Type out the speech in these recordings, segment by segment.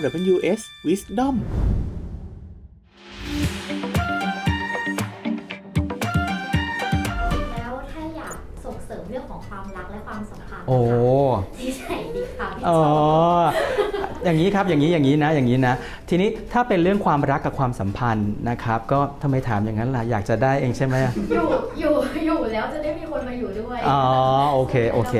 LWS Wisdom แล้วถ้าอยากส่งเสริมเรื่องของความรักและความสัมพันธ์โอ้ที่ไหนดีคะพี่อ๋อ ชอบอย่างนี้ครับอย่างนี้อย่างนี้นะอย่างนี้นะ ทีนี้ถ้าเป็นเรื่องความรักกับความสัมพันธ์นะครับ ก็ทำไมถามอย่างนั้นล่ะ อยากจะได้เองใช่ไหมอยู่อยู่อยู่แล้วจะได้มีคนมาอยู่ด้วยอ๋อโอเคโอเค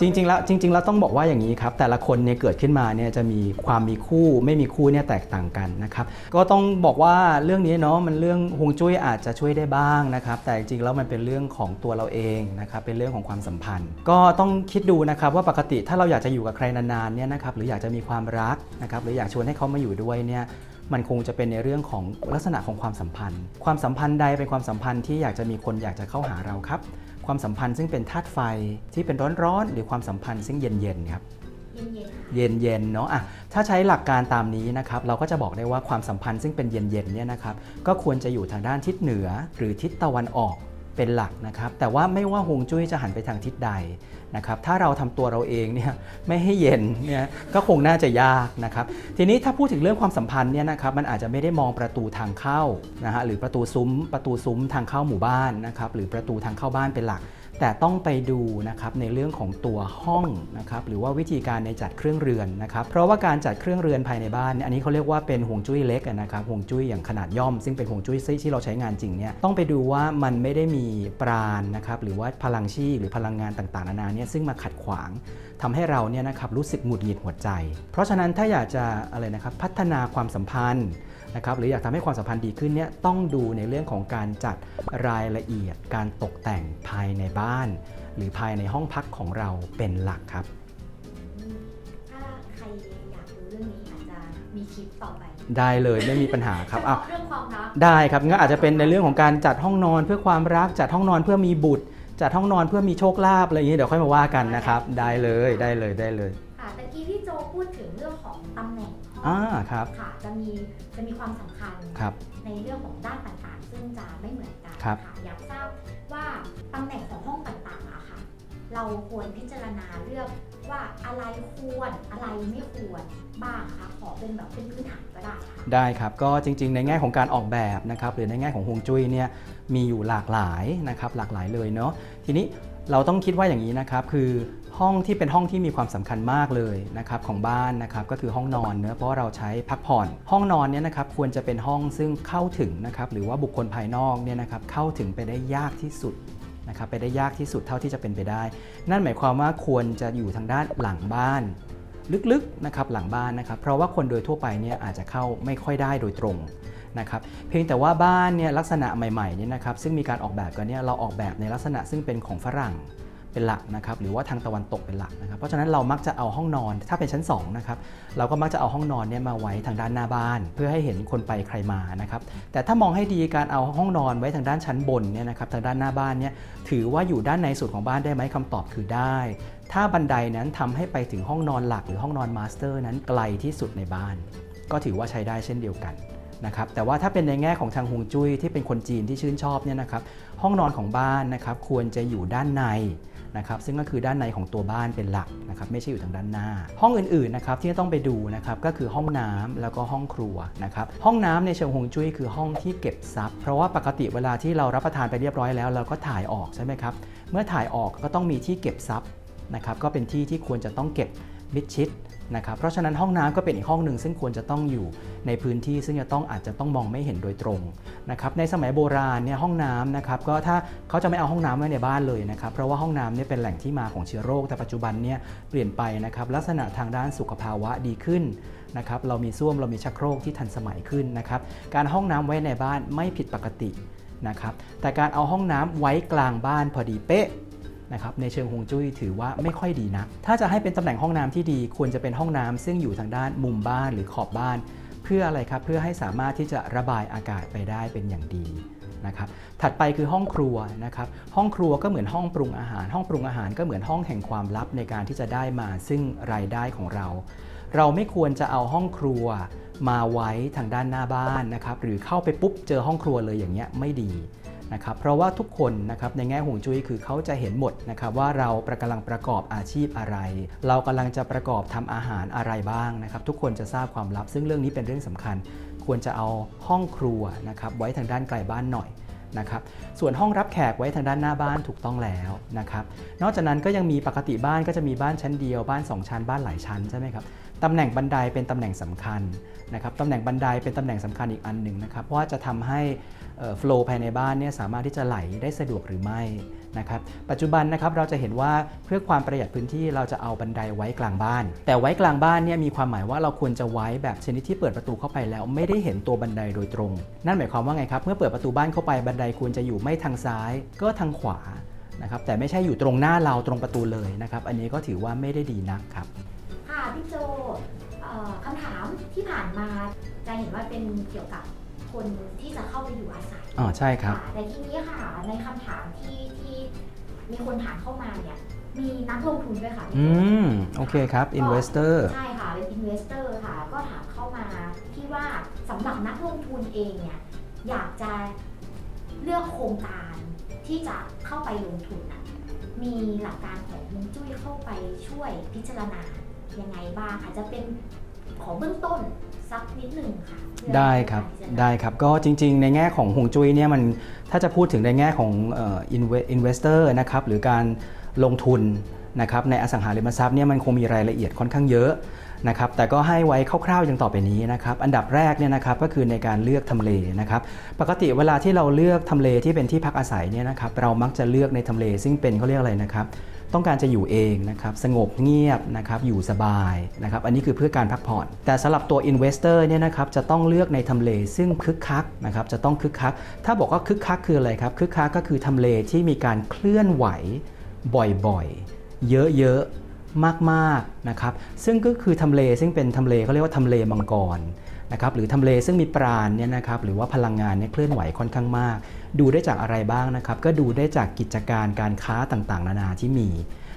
จริงๆแล้วจริง ๆ แล้วต้องบอกว่าอย่างนี้ครับ แต่ละคนเนี่ยเกิดขึ้นมาเนี่ยจะมีความมีคู่ไม่มีคู่เนี่ยแตกต่างกันนะครับก็ต้องบอกว่าเรื่องนี้เนาะมันเรื่องฮวงจุ้ยอาจจะช่วยได้บ้างนะครับ แต่จริงๆแล้วมันเป็นเรื่องของตัวเราเองนะครับเป็นเรื่องของความสัมพันธ์ ก็ต้องคิดดูนะครับว่าปกติถ้าเราอยากจะอยู่กับใครนานๆเนี่ยนะครับหรืออยากจะมีความรักนะครับหรืออยากชวนให้เขามาอยู่ด้วยเนี่ยมันคงจะเป็นในเรื่องของลักษณะของความสัมพันธ์ ความสัมพันธ์ใดเป็นความสัมพันธ์ที่อยากจะมีคนอยากจะเข้าหาเราครับ ความสัมพันธ์ซึ่งเป็นธาตุไฟที่เป็นร้อนๆหรือความสัมพันธ์ซึ่งเย็นๆครับเย็นเย็นๆเนาะอะถ้าใช้หลักการตามนี้นะครับ เราก็จะบอกได้ว่าความสัมพันธ์ซึ่งเป็นเย็นๆเนี่ยนะครับ ก็ควรจะอยู่ทางด้านทิศเหนือหรือทิศตะวันออก เป็นหลักนะครับ แต่ว่าไม่ว่าฮวงจุ้ยจะหันไปทางทิศใดนะครับ ถ้าเราทำตัวเราเองเนี่ยไม่ให้เย็นเนี่ยก็คงน่าจะยากนะครับ ทีนี้ถ้าพูดถึงเรื่องความสัมพันธ์เนี่ยนะครับมันอาจจะไม่ได้มองประตูทางเข้านะฮะหรือประตูซุ้ม ประตูซุ้มทางเข้าหมู่บ้านนะครับหรือประตูทางเข้าบ้านเป็นหลัก แต่ต้องไปดูนะครับในเรื่องของตัวห้องนะครับหรือว่าวิธีการในจัดเครื่องเรือนนะครับเพราะว่าการจัดเครื่องเรือนภายในบ้าน อันนี้เขาเรียกว่าเป็นห่วงจุ้ยเล็กนะครับห่วงจุ้ยอย่างขนาดย่อม ซึ่งเป็นห่วงจุ้ยที่เราใช้งานจริงเนี่ยต้องไปดูว่ามันไม่ได้มีปราณนะครับหรือว่าพลังชีหรือพลังงานต่างๆนานาเนี่ยซึ่งมาขัดขวางทำให้เราเนี่ยนะครับรู้สึกหงุดหงิดหัวใจ เพราะฉะนั้นถ้าอยากจะอะไรนะครับพัฒนาความสัมพันธ์นะครับหรืออยากทำให้ความสัมพันธ์ดีขึ้นเนี่ยต้องดูในเรื่องของการจัดรายละเอียดการตกแต่งภายในบ้านหรือภายในห้องพักของเราเป็นหลักครับ ถ้าใครอยากรู้เรื่องนี้อาจจะมีคลิปต่อไปได้เลยไม่มีปัญหาครับเฉอะพาะเรื่องความรักได้ครับงั้นอาจจะเป็นในเรื่องของการจัดห้องนอนเพื่อความรักจัดห้องนอนเพื่อมีบุตร จัดห้องนอนเพื่อมีโชคลาภอะไรอย่างนี้เดี๋ยวค่อยมาว่ากันนะครับ ได้เลยได้เลยได้เลยค่ะตะกี้พี่โจพูดถึงเรื่องของตำแหน่งห้อ่าองครับค่ะจะมีจะมีความสำคัญครับในเรื่องของด้านต่างๆ ซึ่งจะไม่เหมือนกันครับ ค่ะอยากทราบว่า ตำแหน่งของห้องต่างๆอะค่ะ เราควรพิจารณาเลือกว่าอะไรควรอะไรไม่ควรบ้างคะขอเป็นแบบเป็นพื้นฐานก็ได้ค่ะ ได้ครับก็จริงๆ ในแง่ของการออกแบบนะครับหรือในแง่ของฮวงจุ้ยเนี่ยมีอยู่หลากหลายนะครับหลากหลายเลยเนาะทีนี้เราต้องคิดว่าอย่างนี้นะครับคือห้องที่เป็นห้องที่มีความสำคัญมากเลยนะครับของบ้านนะครับก็คือห้องนอนเนอะเพราะเราใช้พักผ่อน ห้องนอนเนี่ยนะครับควรจะเป็นห้องซึ่งเข้าถึงนะครับหรือว่าบุคคลภายนอกเนี่ยนะครับเข้าถึงไปได้ยากที่สุด นะครับไปได้ยากที่สุดเท่าที่จะเป็นไปได้ นั่นหมายความว่าควรจะอยู่ทางด้านหลังบ้าน ลึกๆนะครับหลังบ้านนะครับ เพราะว่าคนโดยทั่วไปเนี่ยอาจจะเข้าไม่ค่อยได้โดยตรงนะครับเพียงแต่ว่าบ้านเนี่ยลักษณะใหม่ๆเนี่ยนะครับซึ่งมีการออกแบบกันเนี่ยเราออกแบบในลักษณะซึ่งเป็นของฝรั่ง เป็นหลักนะครับหรือว่าทางตะวันตกเป็นหลักนะครับ เพราะฉะนั้นเรามักจะเอาห้องนอน ถ้าเป็นชั้น2นะครับเราก็มักจะเอาห้องนอนเนี่ยมาไว้ทางด้านหน้าบ้าน เพื่อให้เห็นคนไปใครมานะครับแต่ถ้ามองให้ดีการเอาห้องนอนไว้ทางด้านชั้นบนเนี่ยนะครับทางด้านหน้าบ้านเนี่ยถือว่าอยู่ด้านในสุดของบ้านได้ไหมคำตอบคือได้ ถ้าบันไดนั้นทำให้ไปถึงห้องนอนหลักหรือห้องนอนมาสเตอร์นั้นไกลที่สุดในบ้าน ก็ถือว่าใช้ได้เช่นเดียวกันนะครับแต่ว่าถ้าเป็นในแง่ของทางฮวงจุ้ยที่เป็นคนจีนที่ชื่นชอบเนี่ยนะครับห้องนอนของบ้านนะครับควรจะอยู่ด้านใน นะครับซึ่งก็คือด้านในของตัวบ้านเป็นหลักนะครับไม่ใช่อยู่ทางด้านหน้า ห้องอื่นๆนะครับที่ต้องไปดูนะครับก็คือห้องน้ำแล้วก็ห้องครัวนะครับห้องน้ำในเชิงฮวงจุ้ยคือห้องที่เก็บซับเพราะว่าปกติเวลาที่เรารับประทานไปเรียบร้อยแล้ว เราก็ถ่ายออกใช่ไหมครับเมื่อถ่ายออกก็ต้องมีที่เก็บซับนะครับก็เป็นที่ที่ควรจะต้องเก็บมิดชิด นะครับเพราะฉะนั้นห้องน้ำก็เป็นอีกห้องหนึ่งซึ่งควรจะต้องอยู่ในพื้นที่ซึ่งจะต้องอาจจะต้องมองไม่เห็นโดยตรงนะครับในสมัยโบราณเนี่ยห้องน้ำนะครับก็ถ้าเขาจะไม่เอาห้องน้ำไว้ในบ้านเลยนะครับเพราะว่าห้องน้ำเนี่ยเป็นแหล่งที่มาของเชื้อโรค แต่ปัจจุบันเนี่ยเปลี่ยนไปนะครับลักษณะทางด้านสุขภาวะดีขึ้นนะครับเรามีส้วมเรามีชักโครกที่ทันสมัยขึ้นนะครับการห้องน้ำไว้ในบ้านไม่ผิดปกตินะครับแต่การเอาห้องน้ำไว้กลางบ้านพอดีเป๊ะ นะครับในเชิงฮวงจุ้ยถือว่าไม่ค่อยดีนะถ้าจะให้เป็นตำแหน่งห้องน้ำที่ดี ควรจะเป็นห้องน้ำซึ่งอยู่ทางด้านมุมบ้านหรือขอบบ้าน เพื่ออะไรครับเพื่อให้สามารถที่จะระบายอากาศไปได้เป็นอย่างดีนะครับถัดไปคือห้องครัวนะครับห้องครัวก็เหมือนห้องปรุงอาหาร ห้องปรุงอาหารก็เหมือนห้องแห่งความลับในการที่จะได้มาซึ่งรายได้ของเรา เราไม่ควรจะเอาห้องครัวมาไว้ทางด้านหน้าบ้านนะครับหรือเข้าไปปุ๊บเจอห้องครัวเลยอย่างเงี้ยไม่ดี นะครับเพราะว่าทุกคนนะครับในแง่ห่วงจุ้ยคือเขาจะเห็นหมดนะครับว่าเราประกำลังประกอบอาชีพอะไร เรากำลังจะประกอบทำอาหารอะไรบ้างนะครับทุกคนจะทราบความลับ ซึ่งเรื่องนี้เป็นเรื่องสำคัญ ควรจะเอาห้องครัวนะครับไว้ทางด้านไกลบ้านหน่อย นะครับส่วนห้องรับแขกไว้ทางด้านหน้าบ้านถูกต้องแล้วนะครับนอกจากนั้นก็ยังมีปกติบ้านก็จะมีบ้านชั้นเดียวบ้าน 2 ชั้นบ้านหลายชั้นใช่ไหมครับตำแหน่งบันไดเป็นตำแหน่งสำคัญนะครับตำแหน่งบันไดเป็นตำแหน่งสำคัญอีกอันหนึ่งนะครับว่าจะทำให้โฟล์ภายในบ้านเนี่ยสามารถที่จะไหลได้สะดวกหรือไม่ นะครับปัจจุบันนะครับเราจะเห็นว่าเพื่อความประหยัดพื้นที่เราจะเอาบันไดไว้กลางบ้าน แต่ไว้กลางบ้านเนี่ยมีความหมายว่าเราควรจะไว้แบบชนิดที่เปิดประตูเข้าไปแล้วไม่ได้เห็นตัวบันไดโดยตรง นั่นหมายความว่าไงครับเมื่อเปิดประตูบ้านเข้าไปบันไดควรจะอยู่ไม่ทางซ้าย ก็ทางขวานะครับแต่ไม่ใช่อยู่ตรงหน้าเราตรงประตูเลยนะครับอันนี้ก็ถือว่าไม่ได้ดีนักครับค่ะพี่โจคำถามที่ผ่านมาจะเห็นว่าเป็นเกี่ยวกับ คนที่จะเข้าไปอยู่อาศัยอ๋อใช่ครับะแต่ทีนี้ค่ะในคำถามที่ที่มีคนถามเข้ามาเนี่ยมีนักลงทุนด้วยค่ะพี่อืโจมโอเคครับ investor ใช่ค่ะเป็น investor ค่ะก็ถามเข้ามาที่ว่าสำหรับนักลงทุนเองเนี่ยอยากจะเลือกโครงการที่จะเข้าไปลงทุนน่ะมีหลักการของฮวงจุ้ยเข้าไปช่วยพิจารณายังไงบ้างอาจจะเป็นขอเบื้องต้น สักนิดหนึ่งค่ะเพื่อได้ครับการพิจารณาได้ครับก็จริง ๆ ในแง่ของฮวงจุ้ยเนี่ยมันถ้าจะพูดถึงในแง่ของเอ่อ inve- investor นะครับหรือการลงทุนนะครับในอสังหาริมทรัพย์เนี่ยมันคงมีรายละเอียดค่อนข้างเยอะนะครับแต่ก็ให้ไว้คร่าวๆอย่างต่อไปนี้นะครับอันดับแรกเนี่ยนะครับก็คือในการเลือกทำเลนะครับปกติเวลาที่เราเลือกทำเลที่เป็นที่พักอาศัยเนี่ยนะครับเรามักจะเลือกในทำเลซึ่งเป็นเขาเรียกอะไรนะครับ ต้องการจะอยู่เองนะครับสงบเงียบนะครับอยู่สบายนะครับอันนี้คือเพื่อการพักผ่อน แต่สำหรับตัว Investor เนี่ยนะครับจะต้องเลือกในทำเลซึ่งคึกคักนะครับจะต้องคึกคัก ถ้าบอกว่าคึกคักคืออะไรครับคึกคักก็คือทำเลที่มีการเคลื่อนไหวบ่อยๆ เยอะๆมากๆนะครับซึ่งก็คือทำเลซึ่งเป็นทำเลเขาเรียกว่าทำเลมังกร นะครับหรือทำเลซึ่งมีปราณเนี่ยนะครับหรือว่าพลังงานเนี่ยเคลื่อนไหวค่อนข้างมาก ดูได้จากอะไรบ้างนะครับก็ดูได้จากกิจการการค้าต่างๆ นานาที่มี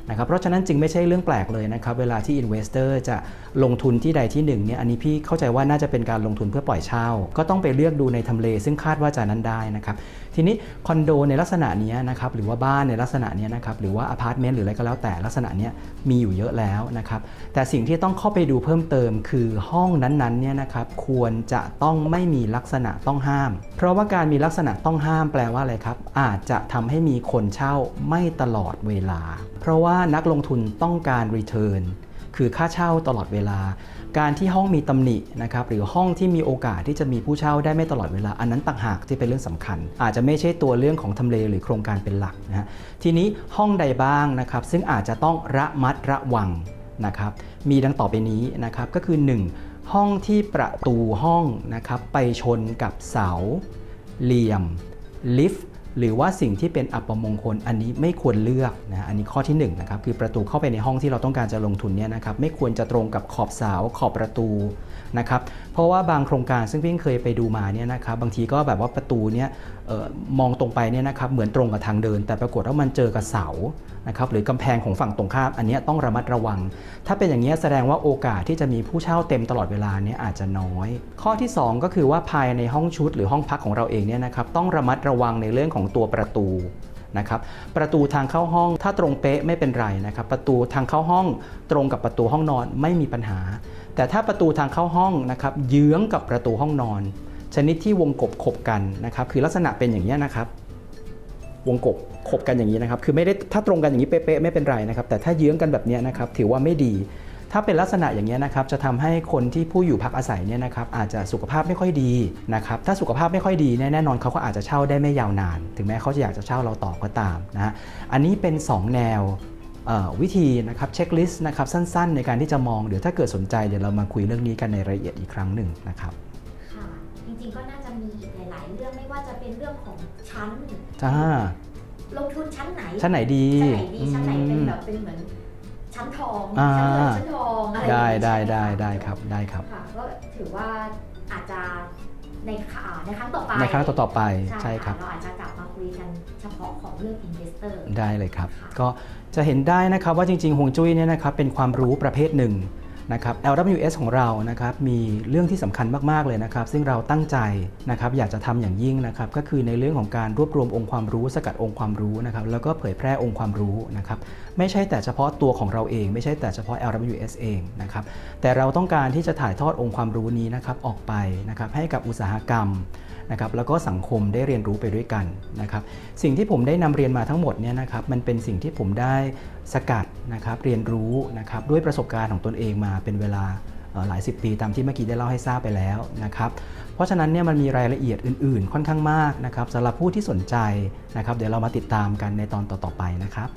นะครับเพราะฉะนั้นจึงไม่ใช่เรื่องแปลกเลยนะครับเวลาที่ Investor จะลงทุนที่ใดที่หนึ่งเนี่ยอันนี้พี่เข้าใจว่าน่าจะเป็นการลงทุนเพื่อปล่อยเช่า ก็ต้องไปเลือกดูในทำเลซึ่งคาดว่าจะนั้นได้นะครับทีนี้คอนโดในลักษณะนี้นะครับหรือว่าบ้านในลักษณะนี้นะครับหรือว่าอพาร์ตเมนต์หรืออะไรก็แล้วแต่ลักษณะนี้มีอยู่เยอะแล้วนะครับแต่สิ่งที่ต้องเข้าไปดูเพิ่มเติมคือห้องนั้นๆเนี่ยนะครับควรจะต้องไม่มีลักษณะต้องห้าม เพราะว่าการมีลักษณะต้องห้ามแปลว่าอะไรครับอาจจะทำให้มีคนเช่าไม่ตลอดเวลา เพราะว่าานักลงทุนต้องการ return คือค่าเช่าตลอดเวลา การที่ห้องมีตำหนินะครับหรือห้องที่มีโอกาสที่จะมีผู้เช่าได้ไม่ตลอดเวลา อันนั้นต่างหากที่เป็นเรื่องสำคัญ อาจจะไม่ใช่ตัวเรื่องของทำเลหรือโครงการเป็นหลักนะฮะทีนี้ห้องใดบ้างนะครับซึ่งอาจจะต้องระมัดระวังนะครับมีดังต่อไปนี้นะครับก็คือ 1. ห้องที่ประตูห้องนะครับไปชนกับเสา เหลี่ยม ลิฟต์ หรือว่าสิ่งที่เป็นอัปมงคลอันนี้ไม่ควรเลือกนะอันนี้ข้อที่1นงนะครับคือประตูเข้าไปในห้องที่เราต้องการจะลงทุนเนี่ยนะครับไม่ควรจะตรงกับขอบเสาขอบประตูนะครับเพราะว่าบางโครงการซึ่งพี่เคยไปดูมาเนี่ยนะครับบางทีก็แบบว่าประตูเนี่ยออมองตรงไปเนี่ยนะครับเหมือนตรงกับทางเดิน แต่ปรากฏว่ามันเจอกับเสา นะครับหรือกำแพงของฝั่งตรงข้ามอันนี้ต้องระมัดระวัง ถ้าเป็นอย่างนี้แสดงว่าโอกาสที่จะมีผู้เช่าเต็มตลอดเวลาเนี่ยอาจจะน้อย ข้อที่ 2 ก็คือว่าภายในห้องชุดหรือห้องพักของเราเองเนี่ยนะครับต้องระมัดระวังในเรื่องของตัวประตูนะครับประตูทางเข้าห้องถ้าตรงเป๊ะไม่เป็นไรนะครับประตูทางเข้าห้องตรงกับประตูห้องนอนไม่มีปัญหา แต่ถ้าประตูทางเข้าห้องนะครับเยื้องกับประตูห้องนอน ชนิดที่วงกบขบกันนะครับคือลักษณะเป็นอย่างนี้นะครับ วงกบขบกันอย่างนี้นะครับ คือไม่ได้ถ้าตรงกันอย่างนี้เป๊ะๆไม่เป็นไรนะครับ แต่ถ้าเยื้องกันแบบนี้นะครับถือว่าไม่ดี ถ้าเป็นลักษณะอย่างนี้นะครับจะทำให้คนที่ผู้อยู่พักอาศัยเนี่ยนะครับอาจจะสุขภาพไม่ค่อยดีนะครับถ้าสุขภาพไม่ค่อยดีเนี่ยแน่นอนเขาก็อาจจะเช่าได้ไม่ยาวนาน ถึงแม้เขาจะอยากจะเช่าเราต่อก็ตามนะฮะอันนี้เป็น 2 แนววิธีนะครับเช็คลิสต์นะครับสั้นๆ ในการที่จะมองเดี๋ยวถ้าเกิดสนใจเดี๋ยวเรามาคุยเรื่องนี้กันในรายละเอียดอีกครั้งหนึ่งนะครับค่ะจริงๆก็น่าจะมีอีกหลาย ๆ เรื่องไม่ว่าจะเป็นเรื่องของชั้น จ้าลงทุนชั้นไหน ชั้นไหนดี ชั้นไหนดี ชั้นไหนเป็นอืมแบบเป็นเหมือนชั้นทองอ่าชั้นเงินชั้นทองอะไรอย่างได้เงี้ยได้ใช่หมได้คะได้ครับได้ครับค่ะก็ถือว่าอาจจะในข่าวในครั้งต่อไปในครั้งต่อๆไปใช่ครับเราอาจจะกลับมาคุยกันเฉพาะของเรื่อง investor ได้เลยครับค่ะก็จะเห็นได้นะครับว่าจริงๆฮวงจุ้ยเนี่ยนะครับเป็นความรู้ประเภทหนึ่ง นะครับ LWS ของเรานะครับมีเรื่องที่สำคัญมาก ๆ เลยนะครับ ซึ่งเราตั้งใจนะครับอยากจะทำอย่างยิ่งนะครับก็คือในเรื่องของการรวบรวมองค์ความรู้ สกัดองค์ความรู้นะครับแล้วก็เผยแพร่องค์ความรู้นะครับไม่ใช่แต่เฉพาะตัวของเราเอง ไม่ใช่แต่เฉพาะ LWS เองนะครับแต่เราต้องการที่จะถ่ายทอดองค์ความรู้นี้นะครับออกไปนะครับให้กับอุตสาหกรรม นะครับแล้วก็สังคมได้เรียนรู้ไปด้วยกันนะครับสิ่งที่ผมได้นำเรียนมาทั้งหมดเนี่ยนะครับมันเป็นสิ่งที่ผมได้สกัดนะครับเรียนรู้นะครับด้วยประสบการณ์ของตนเองมาเป็นเวลาหลายสิบปีตามที่เมื่อกี้ได้เล่าให้ทราบไปแล้วนะครับ เพราะฉะนั้นเนี่ยมันมีรายละเอียดอื่น ๆ ค่อนข้างมากนะครับสำหรับผู้ที่สนใจนะครับ เดี๋ยวเรามาติดตามกันในตอนต่อ ๆ ไปนะครับ